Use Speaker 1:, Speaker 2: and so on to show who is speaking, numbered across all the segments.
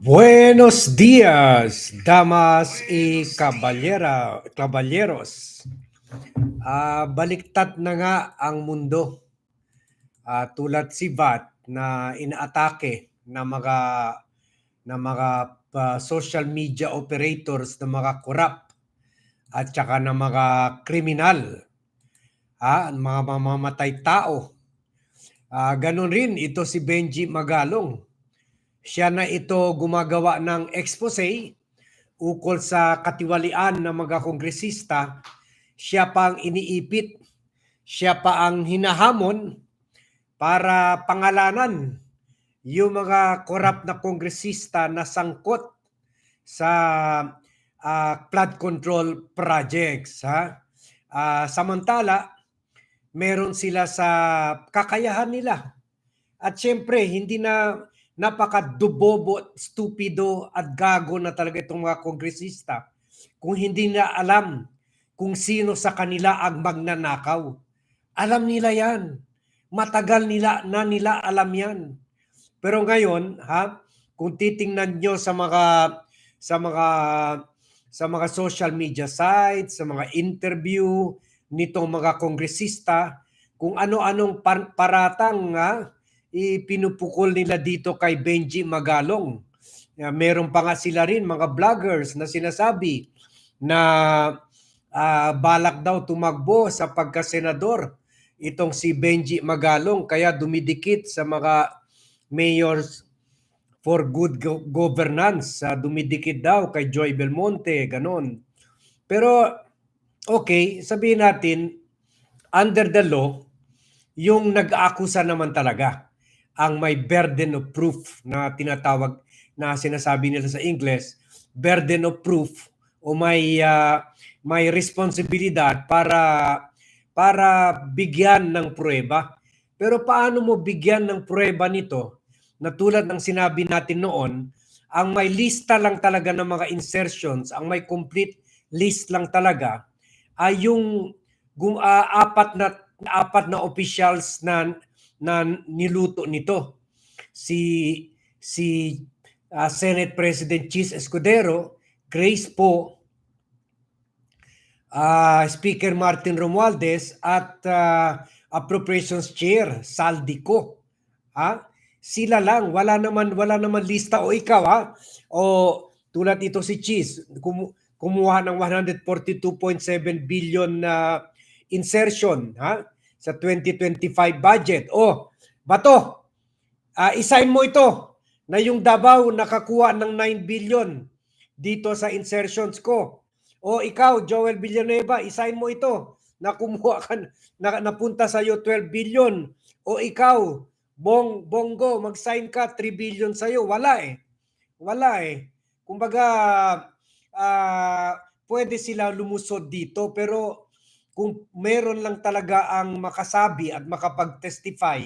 Speaker 1: Buenos días, damas y caballera, caballeros. Ah, baliktad na nga ang mundo. Ah, tulad si VAT na inaatake na mga na mga ah, social media operators na mga corrupt at saka ng mga kriminal. Ah, mga mamamatay tao. Ah, ganun rin ito si Benji Magalong siya na ito gumagawa ng expose ukol sa katiwalian ng mga kongresista. Siya pa ang iniipit, siya pa ang hinahamon para pangalanan yung mga korap na kongresista na sangkot sa ah, flood control projects. Ha? Ah, samantala, meron sila sa kakayahan nila. At syempre, hindi na napakadubobo, stupido at gago na talaga itong mga kongresista kung hindi na alam kung sino sa kanila ang magnanakaw. Alam nila yan. Matagal nila na nila alam yan. Pero ngayon, ha, kung titingnan nyo sa mga sa mga sa mga social media sites, sa mga interview nitong mga kongresista, kung ano-anong par- paratang ha, ipinupukol nila dito kay Benji Magalong. Uh, meron pa nga sila rin mga vloggers na sinasabi na ah, balak daw tumakbo sa pagkasenador itong si Benji Magalong kaya dumidikit sa mga mayors for good go- governance. Ah, dumidikit daw kay Joy Belmonte, ganon. Pero okay, sabihin natin under the law, yung nag-aakusa naman talaga ang may burden of proof na tinatawag na sinasabi nila sa English, burden of proof o may ah, may responsibilidad para para bigyan ng pruweba. Pero paano mo bigyan ng pruweba nito? Na tulad ng sinabi natin noon, ang may lista lang talaga ng mga insertions, ang may complete list lang talaga ay yung gum, ah, apat na apat na officials na na niluto nito. Si si ah, Senate President Chis Escudero, Grace Po, ah, Speaker Martin Romualdez at ah, Appropriations Chair Saldico. Ha? Sila lang, wala naman wala naman lista o ikaw ha. O tulad ito si Chis, kumu- kumuha ng 142.7 billion na insertion ha sa 2025 budget. O, bato, ah, isign mo ito na yung Davao nakakuha ng 9 billion dito sa insertions ko. O ikaw, Joel Villanueva, isign mo ito na kumuha ka, na, napunta sa iyo 12 billion. O ikaw, Bong Bongo, mag-sign ka 3 billion sa iyo. Wala eh. Wala eh. Kumbaga, ah, pwede sila lumusod dito pero kung meron lang talaga ang makasabi at makapag-testify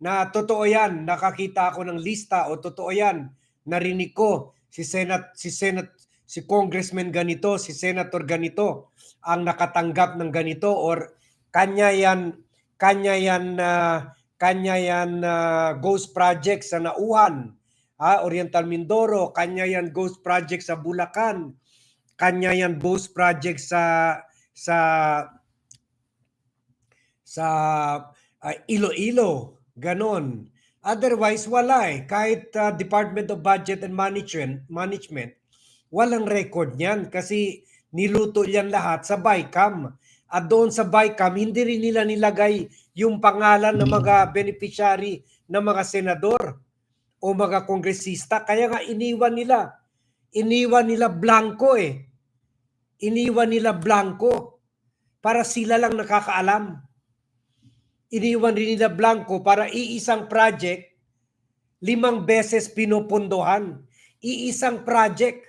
Speaker 1: na totoo yan, nakakita ako ng lista o totoo yan, narinig ko si Senate si Senate si Congressman ganito, si Senator ganito ang nakatanggap ng ganito or kanya yan kanya yan na kanya yan ah, ghost project sa Nauhan, ah, Oriental Mindoro, kanya yan ghost project sa Bulacan, kanya yan ghost project sa sa sa ah, Iloilo, ganon. Otherwise, wala eh. Kahit ah, Department of Budget and Management, Management, walang record niyan kasi niluto yan lahat sa BICAM. At doon sa BICAM, hindi rin nila nilagay yung pangalan ng mga beneficiary ng mga senador o mga kongresista. Kaya nga iniwan nila. Iniwan nila blanco eh. Iniwan nila blanco para sila lang nakakaalam iniwan rin nila Blanco para iisang project, limang beses pinupundohan. Iisang project,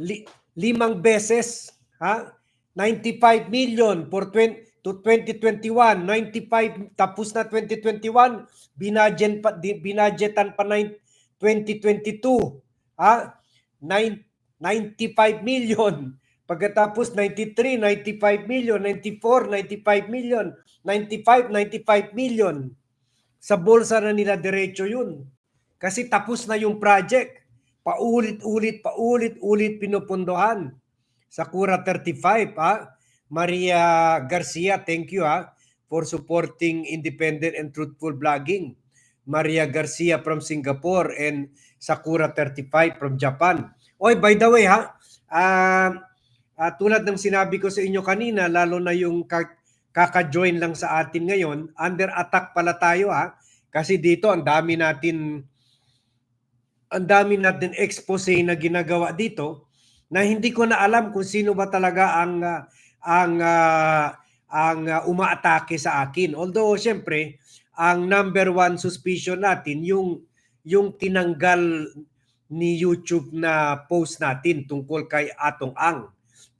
Speaker 1: li- limang beses, ha? 95 million for 20, to 2021, 95 tapos na 2021, binadget pa binadgetan pa 9 2022, ha? 9 95 million. Pagkatapos 93, 95 million, 94, 95 million, 95, 95 million. Sa bulsa na nila diretso yun. Kasi tapos na yung project. Paulit-ulit, paulit-ulit pinupundohan. Sakura 35, ha? Maria Garcia, thank you, ha? For supporting independent and truthful blogging. Maria Garcia from Singapore and Sakura 35 from Japan. Oy, by the way, ha? Ah, ah, tulad ng sinabi ko sa inyo kanina, lalo na yung ka- kaka-join lang sa atin ngayon, under attack pala tayo ha. Kasi dito ang dami natin ang dami natin expose na ginagawa dito na hindi ko na alam kung sino ba talaga ang ang ah, ang ah, umaatake sa akin. Although syempre, ang number one suspicion natin yung yung tinanggal ni YouTube na post natin tungkol kay Atong Ang.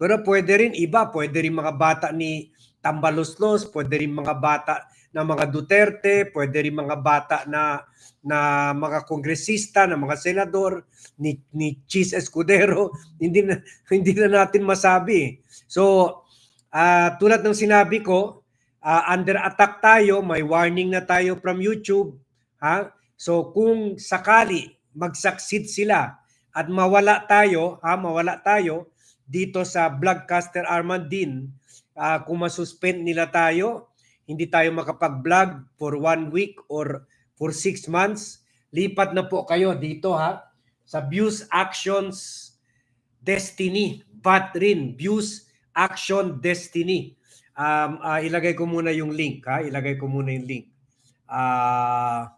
Speaker 1: Pero pwede rin iba, pwede rin mga bata ni Tambaloslos, pwede rin mga bata na mga Duterte, pwede rin mga bata na na mga kongresista, na mga senador, ni ni Cheese Escudero, hindi na hindi na natin masabi. So, ah, tulad ng sinabi ko, ah, under attack tayo, may warning na tayo from YouTube, ha? So, kung sakali mag-succeed sila at mawala tayo, ha, mawala tayo dito sa Vlogcaster Armandin, ah, kung masuspend nila tayo, hindi tayo makapag-vlog for one week or for six months, lipat na po kayo dito ha, sa Views Actions Destiny. VAT rin, Views Action Destiny. Um, ah, ilagay ko muna yung link ha, ilagay ko muna yung link. Ah,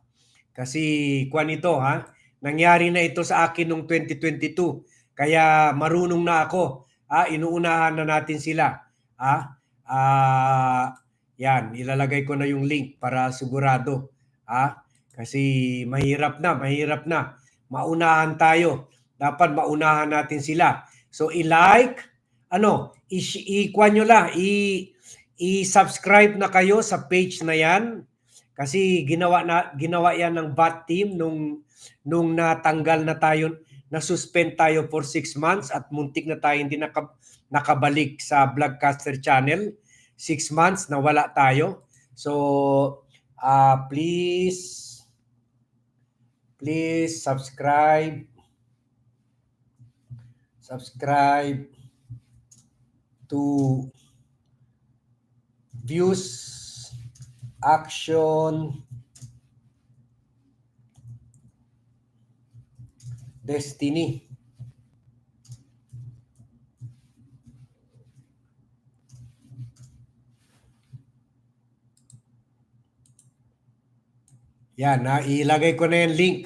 Speaker 1: kasi kwan ito ha, nangyari na ito sa akin noong 2022. Kaya marunong na ako. Ah, inuunahan na natin sila. Ah, ah, yan, ilalagay ko na yung link para sigurado. Ah, kasi mahirap na, mahirap na. Maunahan tayo. Dapat maunahan natin sila. So i-like, ano, i-kwan nyo lang, i- i-subscribe na kayo sa page na yan. Kasi ginawa na ginawa yan ng BAT team nung nung natanggal na tayo, na-suspend tayo for six months at muntik na tayo hindi naka, nakabalik sa Vlogcaster channel. Six months na wala tayo. So, uh, please, please subscribe, subscribe to Views Action Destiny. Yan, ha? ilagay ko na yung link.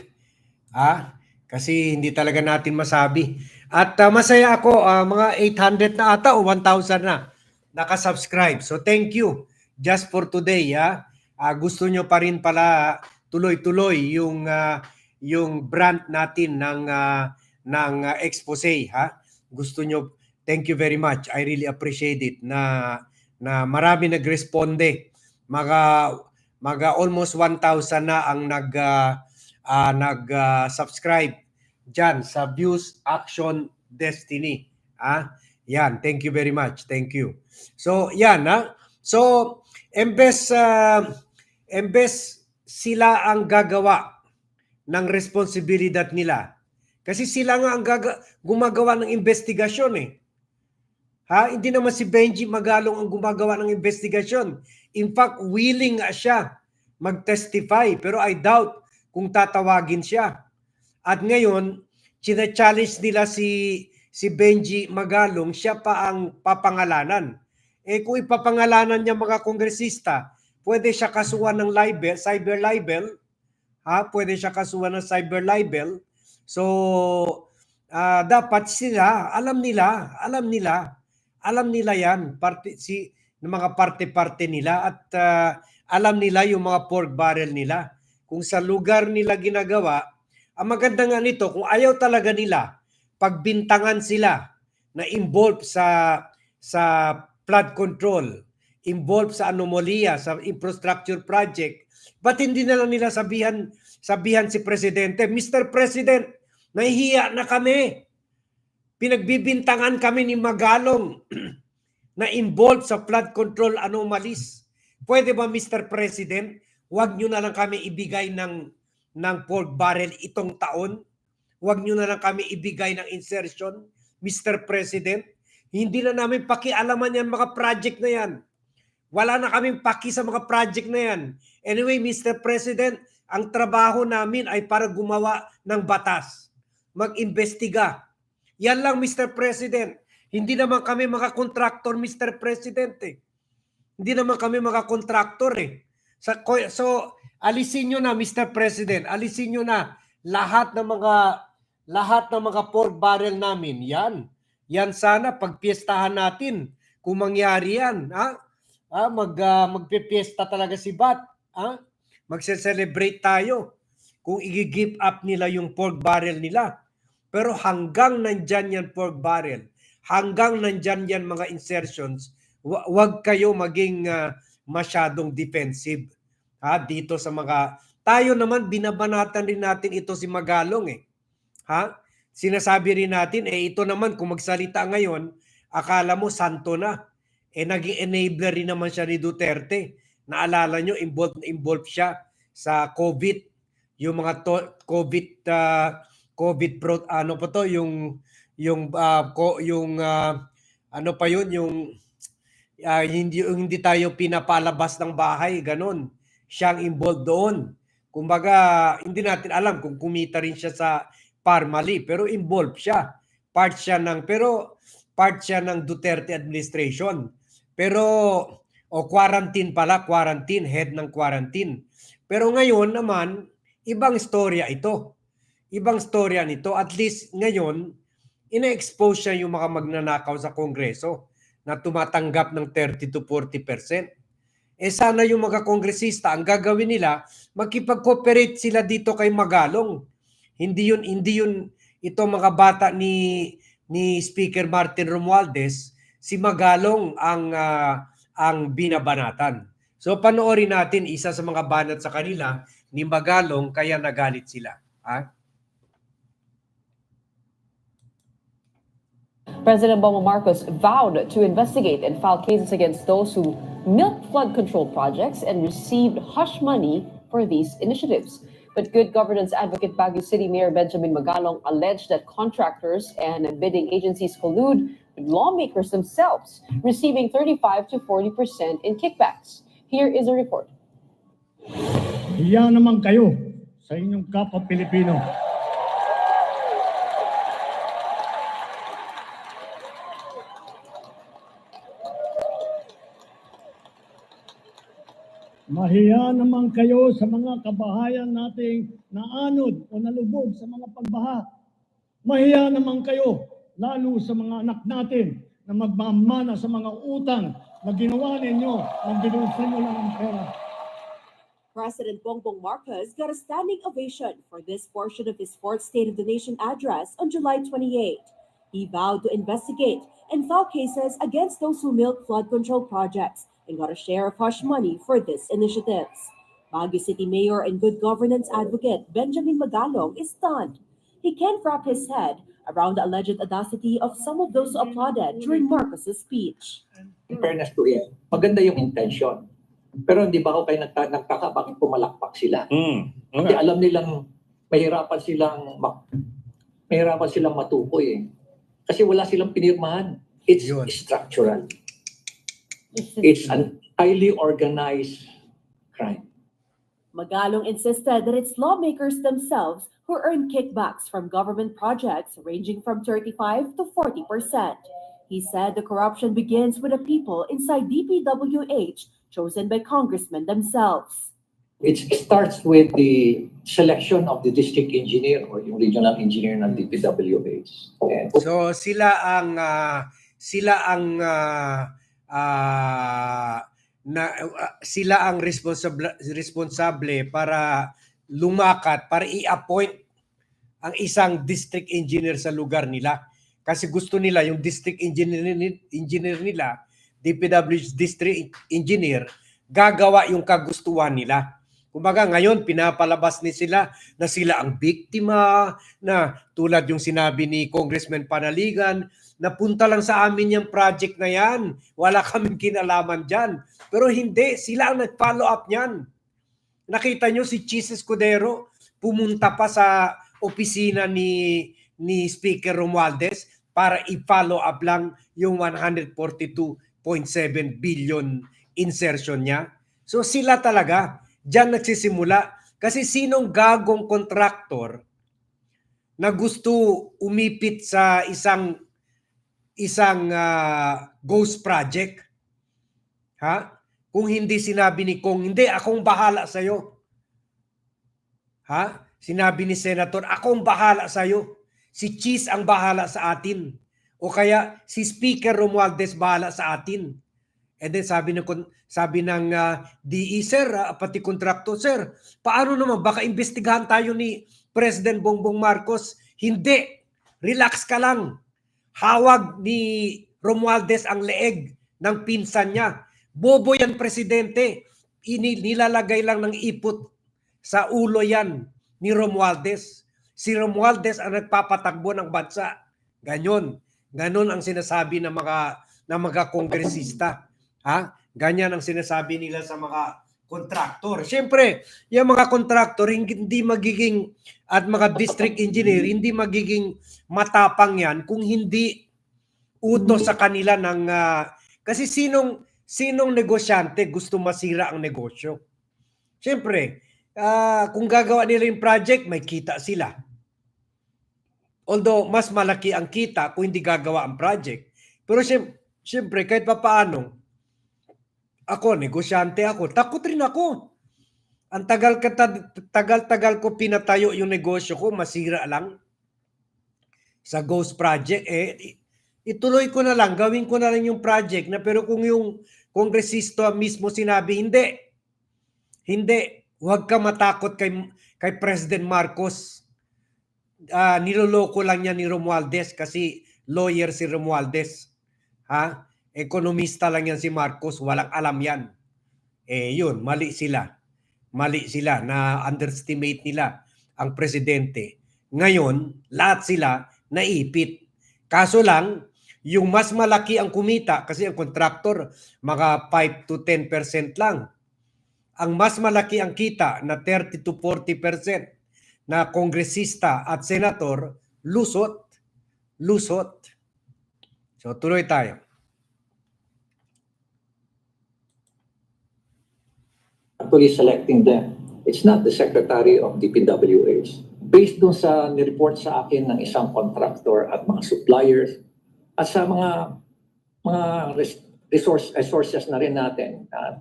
Speaker 1: Ha? Kasi hindi talaga natin masabi. At ah, masaya ako, ah, mga 800 na ata o 1,000 na nakasubscribe. So thank you just for today. Ah, gusto nyo pa rin pala tuloy-tuloy yung ah, yung brand natin ng ah, ng ah, expose ha. Gusto nyo thank you very much. I really appreciate it na na marami nagresponde. Mga mga almost 1,000 na ang nag ah, ah, nag ah, subscribe diyan sa Views Action Destiny. Ah, yan, thank you very much. Thank you. So, yan ha. So, embes ah, embes sila ang gagawa ng responsibilidad nila. Kasi sila nga ang gumagawa ng investigasyon eh. Ha? Hindi naman si Benji Magalong ang gumagawa ng investigasyon. In fact, willing nga siya mag-testify. Pero I doubt kung tatawagin siya. At ngayon, china-challenge nila si si Benji Magalong, siya pa ang papangalanan. Eh kung ipapangalanan niya mga kongresista, pwede siya kasuhan ng libel, cyber libel, ha? Pwede siya kasuhan ng cyber libel. So, ah, dapat sila, alam nila, alam nila, alam nila yan, parte, si, ng mga parte-parte nila at ah, alam nila yung mga pork barrel nila. Kung sa lugar nila ginagawa, ang maganda nga nito, kung ayaw talaga nila, pagbintangan sila na involved sa sa flood control, involved sa anomalya, sa infrastructure project, ba't hindi na lang nila sabihan, sabihan si Presidente, Mr. President, nahihiya na kami. Pinagbibintangan kami ni Magalong na involved sa flood control anomalies. Pwede ba Mr. President, wag nyo na lang kami ibigay ng ng pork barrel itong taon. Huwag nyo na lang kami ibigay ng insertion, Mr. President. Hindi na namin pakialaman yan mga project na yan. Wala na kaming paki sa mga project na yan. Anyway, Mr. President, ang trabaho namin ay para gumawa ng batas. Mag-imbestiga. Yan lang, Mr. President. Hindi naman kami mga contractor, Mr. President. Eh. Hindi naman kami mga contractor eh. Sa, ko- so, alisin nyo na, Mr. President. Alisin nyo na lahat ng mga lahat ng mga pork barrel namin. Yan. Yan sana pagpiestahan natin kung mangyari yan. Ha? Ah, mag ah, magpipiesta talaga si Bat. Ah? Magse-celebrate tayo kung i-give up nila yung pork barrel nila. Pero hanggang nandyan yan pork barrel, hanggang nandyan yan mga insertions, wa- wag kayo maging ah, masyadong defensive ha dito sa mga tayo naman binabanatan rin natin ito si Magalong eh. Ha? Sinasabi rin natin eh ito naman kung magsalita ngayon, akala mo santo na. Eh naging enabler rin naman siya ni Duterte. Naalala nyo, involved, involved siya sa COVID. Yung mga to, COVID ah, COVID pro, ano pa to yung yung ah, ko, yung ah, ano pa yun yung ah, hindi hindi tayo pinapalabas ng bahay ganun siyang involved doon kumbaga hindi natin alam kung kumita rin siya sa Parmali pero involved siya part siya ng pero part siya ng Duterte administration pero o quarantine pala quarantine head ng quarantine pero ngayon naman ibang istorya ito ibang storya nito. At least ngayon, ina-expose siya yung mga magnanakaw sa Kongreso na tumatanggap ng 30 to 40%. Eh sana yung mga kongresista, ang gagawin nila, makipag-cooperate sila dito kay Magalong. Hindi yun, hindi yun ito mga bata ni ni Speaker Martin Romualdez, si Magalong ang ah, ang binabanatan. So panoorin natin isa sa mga banat sa kanila ni Magalong kaya nagalit sila. Ah?
Speaker 2: President Bongbong Marcos vowed to investigate and file cases against those who milked flood control projects and received hush money for these initiatives. But good governance advocate Baguio City Mayor Benjamin Magalong alleged that contractors and bidding agencies collude lawmakers themselves, receiving 35 to 40 percent in kickbacks. Here is a report.
Speaker 3: Hiya naman kayo sa inyong kapwa Pilipino. Mahiya naman kayo sa mga kabahayan nating naanod o nalubog sa mga pagbaha. Mahiya naman kayo lalo sa mga anak natin na magmamana sa mga utang na ginawa ninyo nang binusan nyo lang ang pera.
Speaker 4: President Bongbong Marcos got a standing ovation for this portion of his fourth State of the Nation address on July 28. He vowed to investigate and file cases against those who milk flood control projects and got a share of hush money for these initiatives. Baguio City Mayor and good governance advocate Benjamin Magalong is stunned. He can't wrap his head around the alleged audacity of some of those who applauded during Marcos's speech.
Speaker 5: in fairness to him, maganda yung intention. Pero hindi ba ako kayo nagta- nagtaka bakit pumalakpak sila?
Speaker 6: Mm.
Speaker 5: Kasi alam nilang mahirapan silang ma- mahirapan silang matukoy eh. Kasi wala silang pinirmahan. It's
Speaker 1: Yun.
Speaker 5: structural. It's an highly organized crime.
Speaker 4: Magalong insisted that it's lawmakers themselves who earn kickbacks from government projects ranging from 35 to 40 percent. He said the corruption begins with the people inside DPWH chosen by congressmen themselves.
Speaker 5: It starts with the selection of the district engineer or yung regional engineer ng DPWH. And
Speaker 1: So sila ang ah, sila ang ah, ah, na ah, sila ang responsable responsable para lumakat para i-appoint ang isang district engineer sa lugar nila. Kasi gusto nila yung district engineer, engineer nila, DPWH district engineer, gagawa yung kagustuhan nila. Kumbaga ngayon pinapalabas ni sila na sila ang biktima, na tulad yung sinabi ni Congressman Panaligan, napunta lang sa amin yung project na yan. Wala kaming kinalaman dyan. Pero hindi, sila ang nag-follow up niyan. Nakita nyo si Cheese Escudero, pumunta pa sa opisina ni ni Speaker Romualdez para i-follow up lang yung 142.7 billion insertion niya. So sila talaga, diyan nagsisimula. Kasi sinong gagong kontraktor na gusto umipit sa isang isang ah, ghost project? Ha? Kung hindi sinabi ni Kong, hindi, akong bahala sa'yo. Ha? Sinabi ni Senator, akong bahala sa'yo. Si Cheese ang bahala sa atin. O kaya si Speaker Romualdez bahala sa atin. And then sabi ng sabi ng ah, DE sir, ah, pati kontrakto sir, paano naman baka imbestigahan tayo ni President Bongbong Marcos? Hindi. Relax ka lang. Hawag ni Romualdez ang leeg ng pinsan niya. Bobo yan presidente. Ini, nilalagay lang ng ipot sa ulo yan ni Romualdez. Si Romualdez ang nagpapatakbo ng bansa. Ganyon. Ganon ang sinasabi ng mga ng mga kongresista. Ha? Ganyan ang sinasabi nila sa mga kontraktor. Siyempre, yung mga kontraktor hindi magiging at mga district engineer hindi magiging matapang yan kung hindi utos sa kanila ng ah, kasi sinong sinong negosyante gusto masira ang negosyo. Siyempre, ah, kung gagawa nila yung project, may kita sila. Although mas malaki ang kita kung hindi gagawa ang project. Pero siyem- siyempre, kahit pa paano, ako, negosyante ako, takot rin ako. Ang tagal tagal-tagal ko pinatayo yung negosyo ko, masira lang. Sa Ghost Project, eh, ituloy ko na lang, gawin ko na lang yung project na pero kung yung kongresista mismo sinabi, hindi, hindi, huwag ka matakot kay, kay President Marcos. Ah, niloloko lang niya ni Romualdez kasi lawyer si Romualdez. Ha? Ekonomista lang yan si Marcos, walang alam yan. Eh yun, mali sila. Mali sila na underestimate nila ang presidente. Ngayon, lahat sila naipit. Kaso lang, yung mas malaki ang kumita kasi ang contractor mga 5 to 10% lang. Ang mas malaki ang kita na 30 to 40% na kongresista at senator lusot. Lusot. So tuloy tayo.
Speaker 5: Actually selecting them. It's not the Secretary of DPWH. Based dun sa nireport sa akin ng isang contractor at mga suppliers at sa mga mga res- resource resources na rin natin. uh,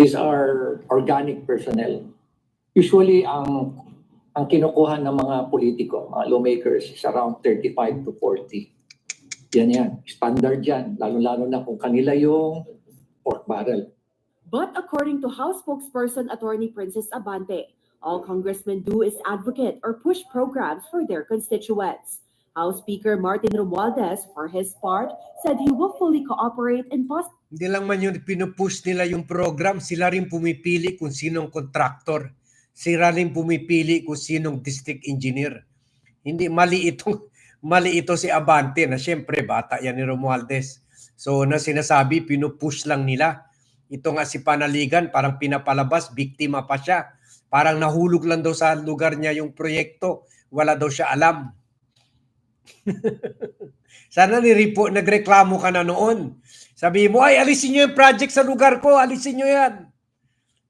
Speaker 5: these are organic personnel. Usually ang ang kinukuha ng mga politiko, mga lawmakers is around 35 to 40. Yan yan. Standard yan. Lalo-lalo na kung kanila yung pork barrel.
Speaker 4: But according to House spokesperson Attorney Princess Abante, all congressmen do is advocate or push programs for their constituents. House Speaker Martin Romualdez, for his part, said he will fully cooperate in pos-
Speaker 1: Hindi lang man yung pinupush nila yung program, sila rin pumipili kung sinong kontraktor. Sila rin pumipili kung sinong district engineer. Hindi mali ito, mali ito si Abante na siyempre bata yan ni Romualdez. So na sinasabi, pinupush lang nila. Ito nga si Panaligan, parang pinapalabas, biktima pa siya. Parang nahulog lang daw sa lugar niya yung proyekto. Wala daw siya alam. Sana nirepo, nagreklamo ka na noon. Sabi mo, ay alisin nyo yung project sa lugar ko, alisin nyo yan.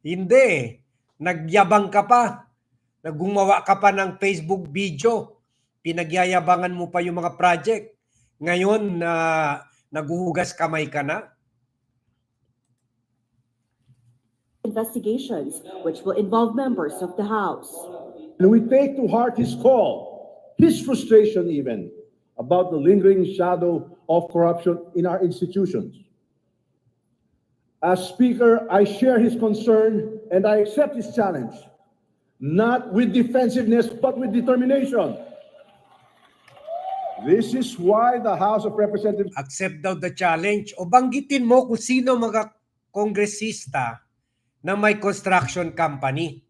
Speaker 1: Hindi. Nagyabang ka pa. Naggumawa ka pa ng Facebook video. Pinagyayabangan mo pa yung mga project. Ngayon na naguhugas kamay ka na.
Speaker 4: Investigations, which will involve members of the House.
Speaker 6: And we take to heart his call, his frustration even, about the lingering shadow of corruption in our institutions. As Speaker, I share his concern and I accept his challenge, not with defensiveness, but with determination. This is why the House of Representatives
Speaker 1: Accept daw the challenge. O banggitin mo kung sino mga kongresista na may construction company.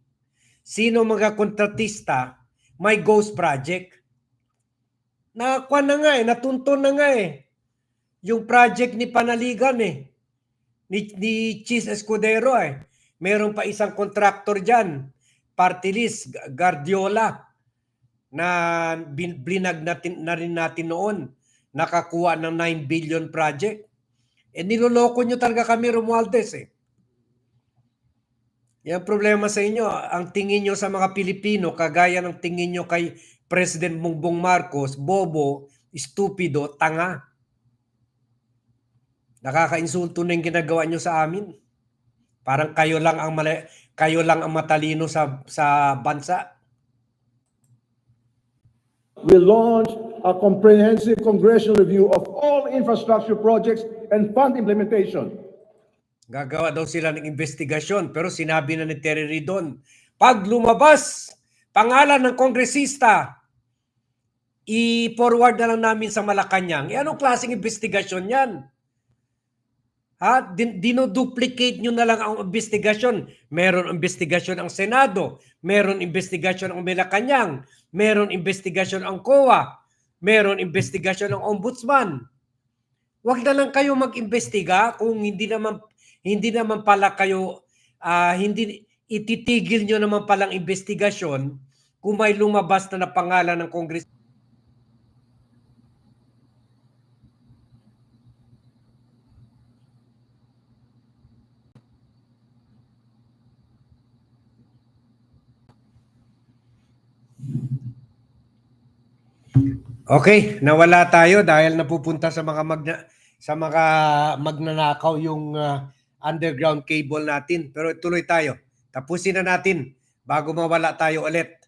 Speaker 1: Sino mga kontratista may ghost project. Nakakuha na nga eh, natuntun na nga eh. Yung project ni Panaligan eh. Ni, ni Cheese Escudero eh. Meron pa isang contractor dyan. party list, Guardiola, na blinag natin, na rin natin noon, nakakuha ng 9 billion project. Eh niloloko nyo talaga kami, Romualdez eh. Yan problema sa inyo. Ang tingin nyo sa mga Pilipino, kagaya ng tingin nyo kay President Bongbong Marcos, bobo, stupido, tanga. Nakakainsulto na yung ginagawa nyo sa amin. Parang kayo lang ang mali, kayo lang ang matalino sa sa bansa.
Speaker 6: We launched a comprehensive congressional review of all infrastructure projects and fund implementation.
Speaker 1: Gagawa daw sila ng investigasyon pero sinabi na ni Terry Ridon, pag lumabas pangalan ng kongresista, i-forward na lang namin sa Malacanang. E anong klaseng investigasyon yan? Ha? Din- dinoduplicate nyo na lang ang investigasyon. Meron investigasyon ang Senado, meron investigasyon ang Malacanang, meron investigasyon ang COA, meron investigasyon ang Ombudsman. Huwag na lang kayo mag-imbestiga kung hindi naman hindi naman pala kayo ah, hindi ititigil nyo naman palang investigasyon kung may lumabas na na pangalan ng Congress Okay, nawala tayo dahil napupunta sa mga magna sa mga magnanakaw yung ah, underground cable natin. Pero tuloy tayo. Tapusin na natin bago mawala tayo ulit.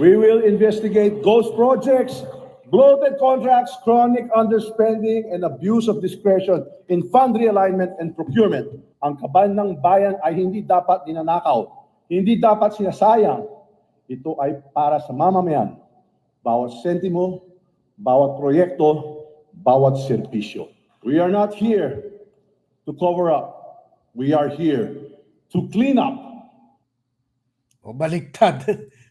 Speaker 6: We will investigate ghost projects, bloated contracts, chronic underspending, and abuse of discretion in fund realignment and procurement. Ang kaban ng bayan ay hindi dapat dinanakaw, hindi dapat sinasayang. Ito ay para sa mamamayan. Bawat sentimo, bawat proyekto, bawat serbisyo. We are not here to cover up. We are here to clean up.
Speaker 1: O baliktad.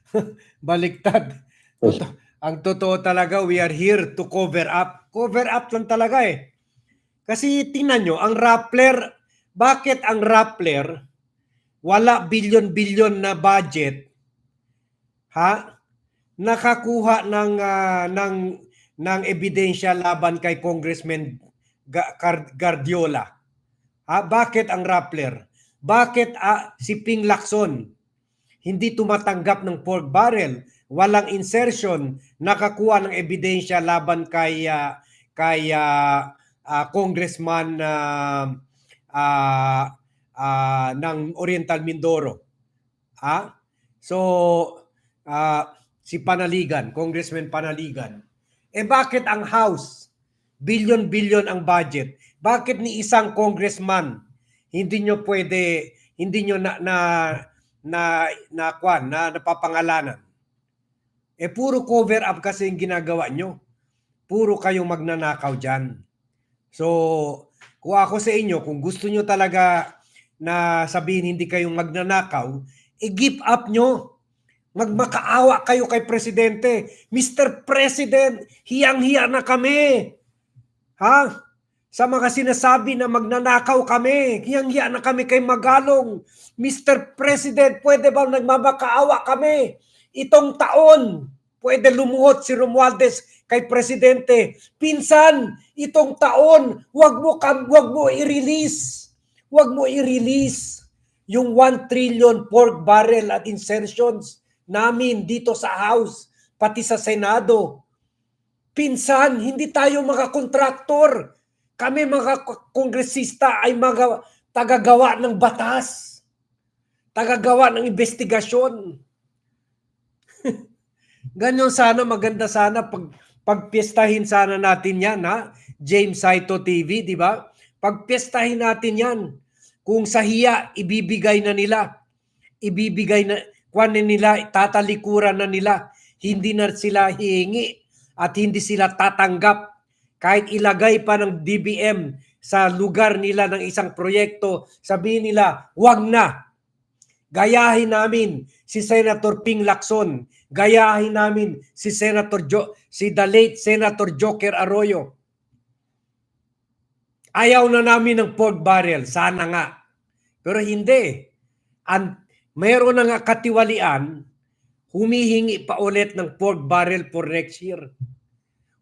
Speaker 1: baliktad. Toto- Ang totoo talaga, we are here to cover up. Cover up lang talaga eh. Kasi tingnan nyo, ang Rappler, bakit ang Rappler wala bilyon-bilyon na budget ha nakakuha ng ah, ng ng ebidensya laban kay Congressman Guardiola. Ha bakit ang Rappler? Bakit ah, si Ping Lacson? Hindi tumatanggap ng pork barrel. Walang insertion. Nakakuha ng ebidensya laban kay ah, kay ah, ah, Congressman ah, ah, ah, ng Oriental Mindoro. Ha? So ah, si Panaligan, Congressman Panaligan. Eh bakit ang House, billion-billion ang budget? Bakit ni isang congressman hindi nyo pwede, hindi nyo na, na, na, na, kwan, na napapangalanan? Eh puro cover up kasi yung ginagawa nyo. Puro kayong magnanakaw dyan. So, kung ako sa inyo, kung gusto nyo talaga na sabihin hindi kayong magnanakaw, i-give up nyo. Magmakaawa kayo kay Presidente. Mr. President, hiyang-hiya na kami. Ha? Sa mga sinasabi na magnanakaw kami, hiyang-hiya na kami kay Magalong. Mr. President, pwede ba nagmamakaawa kami? Itong taon, pwede lumuhot si Romualdez kay Presidente. Pinsan, itong taon, wag mo, wag mo i-release. Wag mo i-release yung 1 trillion pork barrel at insertions namin dito sa House, pati sa Senado. Pinsan, hindi tayo mga kontraktor. Kami mga kongresista ay mga tagagawa ng batas. Tagagawa ng investigasyon. Ganyan sana, maganda sana pag pagpiestahin sana natin yan, ha? James Saito TV, di ba? Pagpiestahin natin yan. Kung sa hiya, ibibigay na nila. Ibibigay na, kwan na nila, tatalikuran na nila. Hindi na sila hihingi at hindi sila tatanggap. Kahit ilagay pa ng DBM sa lugar nila ng isang proyekto, sabihin nila, wag na. Gayahin namin si Senator Ping Lacson. Gayahin namin si Senator jo, si the late Senator Joker Arroyo. Ayaw na namin ng pork barrel. Sana nga. Pero hindi. An mayroon na nga katiwalian, humihingi pa ulit ng pork barrel for next year.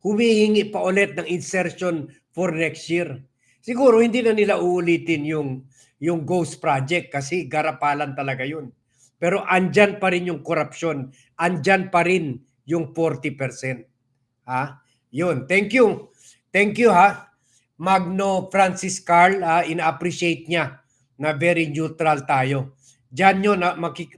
Speaker 1: Humihingi pa ulit ng insertion for next year. Siguro hindi na nila uulitin yung yung ghost project kasi garapalan talaga yun. Pero andyan pa rin yung corruption, andyan pa rin yung 40%. Ha? Yun. Thank you. Thank you ha. Magno Francis Carl, ah, ina-appreciate niya na very neutral tayo. Diyan yun,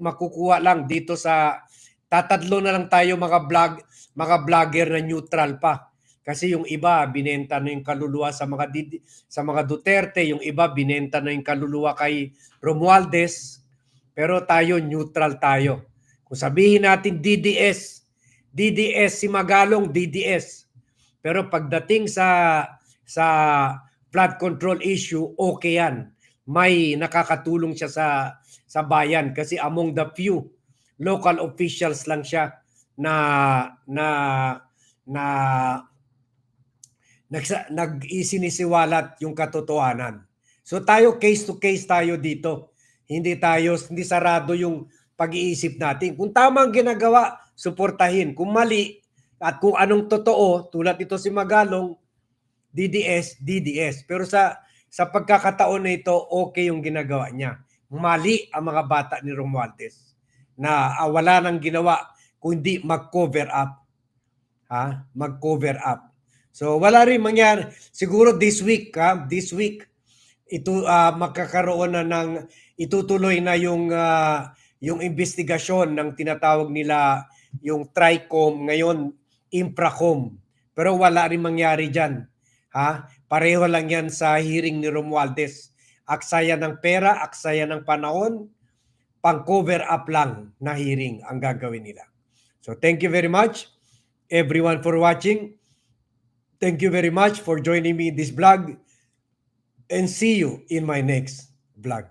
Speaker 1: makukuha lang dito sa tatatlo na lang tayo mga vlog, mga vlogger na neutral pa. Kasi yung iba binenta na yung kaluluwa sa mga Didi- sa mga Duterte, yung iba binenta na yung kaluluwa kay Romualdez. Pero tayo neutral tayo. Kung sabihin natin DDS, DDS si Magalong DDS. Pero pagdating sa sa flood control issue, okay yan. May nakakatulong siya sa sa bayan kasi among the few local officials lang siya na na na nagsa, nag-isinisiwalat yung katotohanan. So tayo case to case tayo dito. Hindi tayo hindi sarado yung pag-iisip natin. Kung tama ang ginagawa, suportahin. Kung mali at kung anong totoo, tulad ito si Magalong, DDS, DDS. Pero sa sa pagkakataon na ito, okay yung ginagawa niya. Mali ang mga bata ni Romualdez na ah, wala nang ginawa kundi mag-cover up. Ha? Mag-cover up. So wala rin mangyari. Siguro this week, ha? this week, ito ah, magkakaroon na ng itutuloy na yung ah, yung investigasyon ng tinatawag nila yung TRICOM ngayon Infracom. Pero wala rin mangyari diyan. Ha? Pareho lang yan sa hearing ni Romualdez. Aksaya ng pera, aksaya ng panahon, pang cover up lang na hearing ang gagawin nila. So thank you very much everyone for watching. Thank you very much for joining me in this vlog and see you in my next vlog.